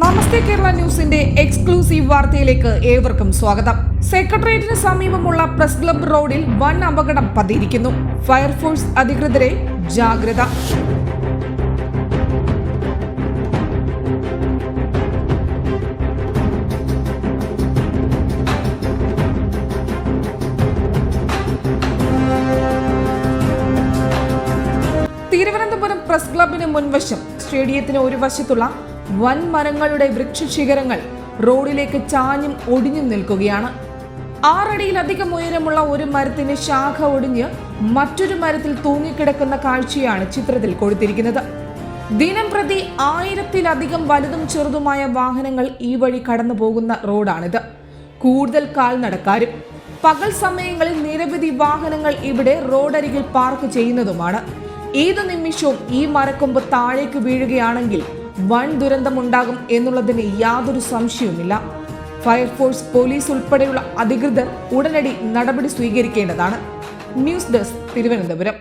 നമസ്തേ കേരള ന്യൂസിന്റെ എക്സ്ക്ലൂസീവ് വാർത്തയിലേക്ക് ഏവർക്കും സ്വാഗതം. സെക്രട്ടേറിയറ്റിന് സമീപമുള്ള പ്രസ് ക്ലബ് റോഡിൽ വൻ അപകടം പതിയിരിക്കുന്നു. ഫയർഫോഴ്സ് അധികൃതരെ ജാഗ്രത. തിരുവനന്തപുരം പ്രസ് ക്ലബിന് മുൻവശം സ്റ്റേഡിയത്തിന് ഒരു വശത്തുള്ള വൻ മരങ്ങളുടെ വൃക്ഷശിഖരങ്ങൾ റോഡിലേക്ക് ചാഞ്ഞും ഒടിഞ്ഞും നിൽക്കുകയാണ്. ആറടിയിലധികം ഉയരമുള്ള ഒരു മരത്തിന് ശാഖ ഒടിഞ്ഞ് മറ്റൊരു മരത്തിൽ തൂങ്ങിക്കിടക്കുന്ന കാഴ്ചയാണ് ചിത്രത്തിൽ കൊടുത്തിരിക്കുന്നത്. ദിനം പ്രതി ആയിരത്തിലധികം വലുതും ചെറുതുമായ വാഹനങ്ങൾ ഈ വഴി കടന്നു പോകുന്ന റോഡാണിത്. കൂടുതൽ കാൽനടക്കാരും പകൽ സമയങ്ങളിൽ നിരവധി വാഹനങ്ങൾ ഇവിടെ റോഡരികിൽ പാർക്ക് ചെയ്യുന്നതുമാണ്. ഏതു നിമിഷവും ഈ മരക്കൊമ്പ് താഴേക്ക് വീഴുകയാണെങ്കിൽ വൻ ദുരന്തമുണ്ടാകും എന്നുള്ളതിന് യാതൊരു സംശയവുമില്ല. ഫയർഫോഴ്സ് പോലീസ് ഉൾപ്പെടെയുള്ള അധികൃതർ ഉടനടി നടപടി സ്വീകരിക്കേണ്ടതാണ്. News desk Thiruvananthapuram